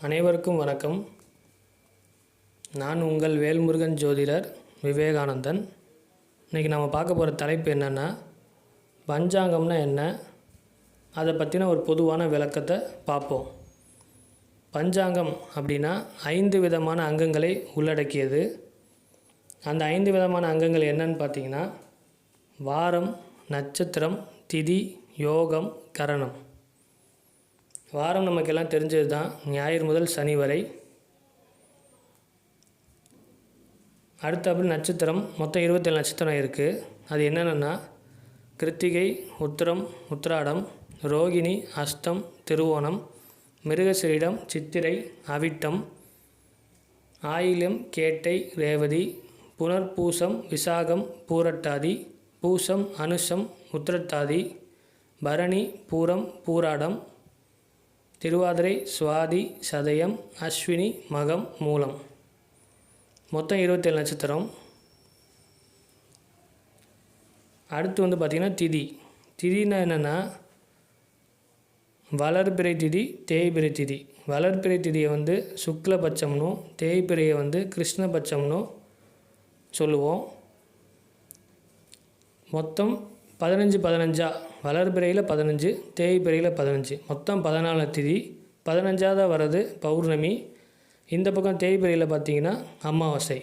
அனைவருக்கும் வணக்கம். நான் உங்கள் வேல்முருகன் ஜோதிடர் விவேகானந்தன். இன்றைக்கி நம்ம பார்க்க போகிற தலைப்பு என்னென்னா பஞ்சாங்கம்னா என்ன? அதை பற்றின ஒரு பொதுவான விளக்கத்தை பார்ப்போம். பஞ்சாங்கம் அப்படின்னா ஐந்து விதமான அங்கங்களை உள்ளடக்கியது. அந்த ஐந்து விதமான அங்கங்கள் என்னன்னு பார்த்தீங்கன்னா வாரம் நட்சத்திரம் திதி யோகம் கரணம். வாரம் நமக்கெல்லாம் தெரிஞ்சது தான் ஞாயிறு முதல் சனி வரை. அடுத்தபடி நட்சத்திரம் மொத்தம் இருபத்தேழு நட்சத்திரம் இருக்குது அது என்னென்னா கிருத்திகை உத்திரம் உத்திராடம் ரோகிணி அஸ்தம் திருவோணம் மிருகசீரிடம் சித்திரை அவிட்டம் ஆயிலம் கேட்டை ரேவதி புனர்பூசம் விசாகம் பூரட்டாதி பூசம் அனுஷம் உத்திரட்டாதி பரணி பூரம் பூராடம் திருவாதிரை சுவாதி சதயம் அஸ்வினி மகம் மூலம். மொத்தம் இருபத்தேழு நட்சத்திரம். அடுத்து வந்து பார்த்திங்கன்னா திதி. திதினா என்னென்னா வளர்பிறை திதி தேய்பிறை திதி. வளர்பிறை திதியை வந்து சுக்லபட்சம்னும் தேய்பிறையை வந்து கிருஷ்ணபட்சம்னும் சொல்லுவோம். மொத்தம் பதினஞ்சு பதினஞ்சா வளர்பிறையில் பதினஞ்சு தேய்பிறையில் பதினஞ்சு. மொத்தம் பதினாலு திதி. பதினஞ்சாவது வர்றது பௌர்ணமி. இந்த பக்கம் தேய்பிறையில் பார்த்தீங்கன்னா அமாவாசை.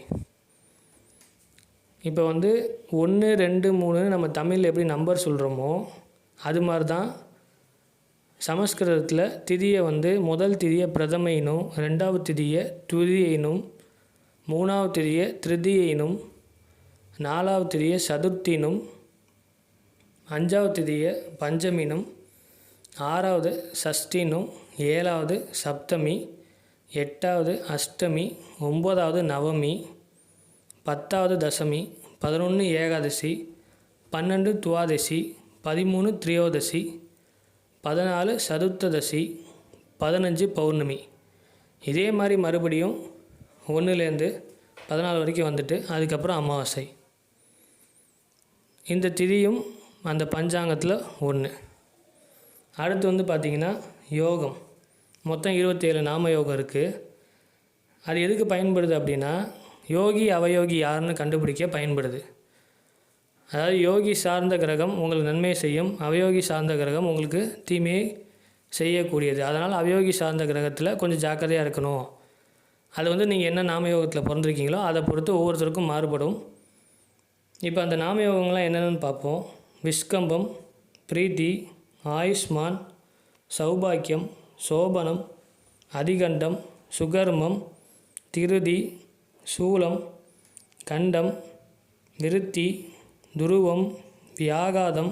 இப்போ வந்து ஒன்று ரெண்டு மூணு நம்ம தமிழில் எப்படி நம்பர் சொல்கிறோமோ அது மாதிரி தான் சமஸ்கிருதத்தில் திதியை வந்து முதல் திதியை பிரதமையினும் ரெண்டாவது திதியை துதியினும் மூணாவது திதியை திருதியினும் நாலாவது திதியை சதுர்த்தினும் அஞ்சாவது திதியை பஞ்சமினும் ஆறாவது சஷ்டினும் ஏழாவது சப்தமி எட்டாவது அஷ்டமி ஒம்பதாவது நவமி பத்தாவது தசமி பதினொன்று ஏகாதசி பன்னெண்டு துவாதசி பதிமூணு திரியோதசி பதினாலு சதுர்த்ததசி பதினஞ்சு பௌர்ணமி. இதே மாதிரி மறுபடியும் ஒன்றுலேருந்து பதினாலு வரைக்கும் வந்துட்டு அதுக்கப்புறம் அமாவாசை. இந்த திதியும் அந்த பஞ்சாங்கத்தில் ஒன்று அடுத்து வந்து பார்த்திங்கன்னா யோகம். மொத்தம் இருபத்தேழு நாம யோகம் இருக்குது அது எதுக்கு பயன்படுது அப்படின்னா யோகி அவயோகி யாருன்னு கண்டுபிடிக்க பயன்படுது. அதாவது யோகி சார்ந்த கிரகம் உங்களுக்கு நன்மையை செய்யும் அவயோகி சார்ந்த கிரகம் உங்களுக்கு தீமையை செய்யக்கூடியது. அதனால் அவயோகி சார்ந்த கிரகத்தில் கொஞ்சம் ஜாக்கிரதையாக இருக்கணும். அது வந்து நீங்கள் என்ன நாமயோகத்தில் பிறந்திருக்கீங்களோ அதை பொறுத்து ஒவ்வொருத்தருக்கும் மாறுபடும். இப்போ அந்த நாமயோகங்கள்லாம் என்னென்னு பார்ப்போம். விஷ்கம்பம் பிரீத்தி ஆயுஷ்மான் சௌபாக்கியம் சோபனம் அதிகண்டம் சுகர்மம் திருதி சூலம் கண்டம் விருத்தி துருவம் வியாகாதம்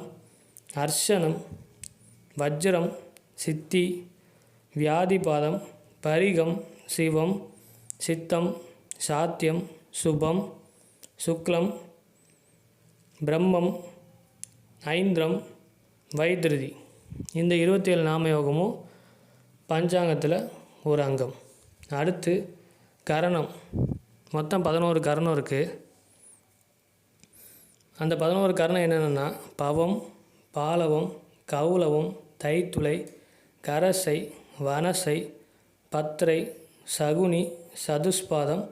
அர்ஷனம் வஜ்ரம் சித்தி வியாதிபாதம் பரிகம் சிவம் சித்தம் சாத்தியம் சுபம் சுக்லம் பிரம்மம் ஐந்திரம் வைத்திருதி இந்த இருபத்தேழு நாமயோகமும் பஞ்சாங்கத்தில் ஒரு அங்கம். அடுத்து கரணம். மொத்தம் பதினோரு கரணம் இருக்குது அந்த பதினோரு கரணம் என்னென்னா பவம் பாலவம் கவுளவம் தைத்துளை கரசை வனசை பத்திரை சகுனி சதுஷ்பாதம்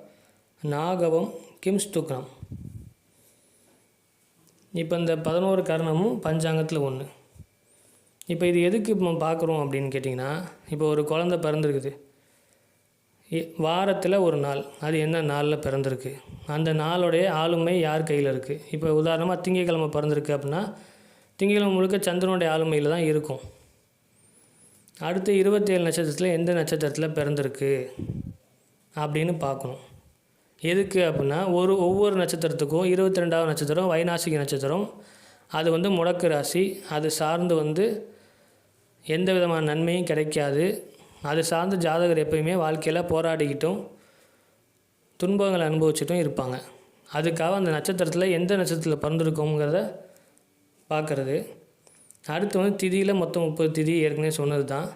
நாகவம் கிம்ஸ்துக்னம் இப்போ இந்த பதினோரு கரணமும் பஞ்சாங்கத்தில் ஒன்று. இப்போ இது எதுக்கு இப்போ பார்க்குறோம் அப்படின்னு கேட்டிங்கன்னா இப்போ ஒரு குழந்த பிறந்திருக்குது. வாரத்தில் ஒரு நாள். அது என்ன நாளில் பிறந்திருக்கு? அந்த நாளுடைய ஆளுமை யார் கையில் இருக்குது இப்போ உதாரணமாக திங்கக்கிழமை பிறந்திருக்கு அப்படின்னா திங்கக்கிழமை முழுக்க சந்திரனுடைய ஆளுமையில் தான் இருக்கும். அடுத்து இருபத்தேழு நட்சத்திரத்தில் எந்த நட்சத்திரத்தில் பிறந்திருக்கு? அப்படின்னு பார்க்கணும். எதுக்கு அப்படின்னா ஒரு ஒவ்வொரு நட்சத்திரத்துக்கும் இருபத்தி ரெண்டாவது நட்சத்திரம் வைநாசிக நட்சத்திரம் அது வந்து முடக்கு ராசி அது சார்ந்து வந்து எந்த விதமான நன்மையும் கிடைக்காது. அது சார்ந்த ஜாதகர் எப்பயுமே வாழ்க்கையில் போராடிக்கிட்டும் துன்பங்களை அனுபவிச்சுட்டும் இருப்பாங்க. அதுக்காக அந்த நட்சத்திரத்தில் எந்த நட்சத்திரத்தில் பிறந்திருக்கோங்கிறத பார்க்குறது அடுத்து வந்து திதியில் மொத்தம் முப்பது திதி ஏற்கனவே சொன்னது தான்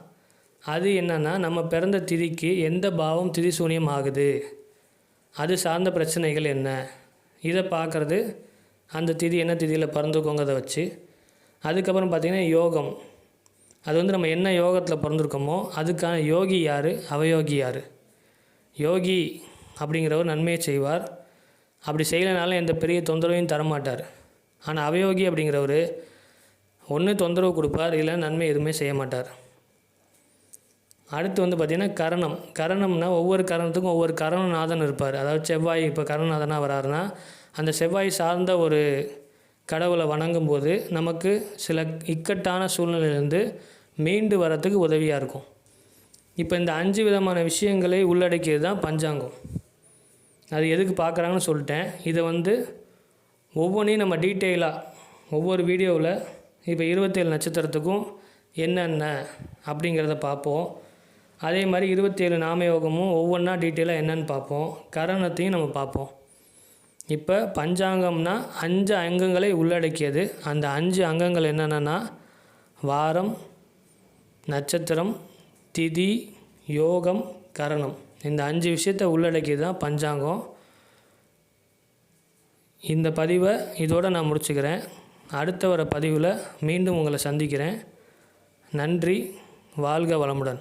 அது என்னென்னா நம்ம பிறந்த திதிக்கு எந்த பாவம் திதி சூனியம் ஆகுது? அது சார்ந்த பிரச்சனைகள் என்ன? இதை பார்க்குறது அந்த திதி என்ன திதியில் பிறந்துக்கோங்கிறத வச்சு. அதுக்கப்புறம் பார்த்திங்கன்னா யோகம். அது வந்து நம்ம என்ன யோகத்தில் பிறந்திருக்கோமோ அதுக்கான யோகி யார்? அவயோகி யார்? யோகி அப்படிங்கிறவர் நன்மையை செய்வார். அப்படி செய்யலைனாலும் எந்த பெரிய தொந்தரவையும் தரமாட்டார். ஆனால் அவயோகி அப்படிங்கிறவர் ஒன்று தொந்தரவு கொடுப்பார் இல்லை நன்மை எதுவுமே செய்ய மாட்டார். அடுத்து வந்து பார்த்திங்கன்னா கரணம். கரணம்னா ஒவ்வொரு கரணத்துக்கும் ஒவ்வொரு கரணநாதன் இருப்பார். அதாவது செவ்வாய் இப்போ கரணநாதனாக வராருன்னா அந்த செவ்வாய் சார்ந்த ஒரு கடவுளை வணங்கும் போது நமக்கு சில இக்கட்டான சூழ்நிலையிலேருந்து மீண்டு வரத்துக்கு உதவியாக இருக்கும். இப்போ இந்த அஞ்சு விதமான விஷயங்களை உள்ளடக்கியது தான் பஞ்சாங்கம். அது எதுக்கு பார்க்குறாங்கன்னு சொல்லிட்டேன். இதை வந்து ஒவ்வொன்றையும் நம்ம டீட்டெயிலாக ஒவ்வொரு வீடியோவில் இப்போ இருபத்தேழு நட்சத்திரத்துக்கும் என்னென்ன அப்படிங்கிறத பார்ப்போம். அதே மாதிரி இருபத்தேழு நாமயோகமும் ஒவ்வொன்றா டீட்டெயிலாக என்னென்னு பார்ப்போம். கரணத்தையும் நம்ம பார்ப்போம். இப்போ பஞ்சாங்கம்னா அஞ்சு அங்கங்களை உள்ளடக்கியது. அந்த அஞ்சு அங்கங்கள் என்னென்னா வாரம் நட்சத்திரம் திதி யோகம் கரணம். இந்த அஞ்சு விஷயத்தை உள்ளடக்கியது தான் பஞ்சாங்கம். இந்த பதிவை இதோடு நான் முடிச்சுக்கிறேன். அடுத்த வர பதிவில் மீண்டும் உங்களை சந்திக்கிறேன். நன்றி வாழ்க வளமுடன்.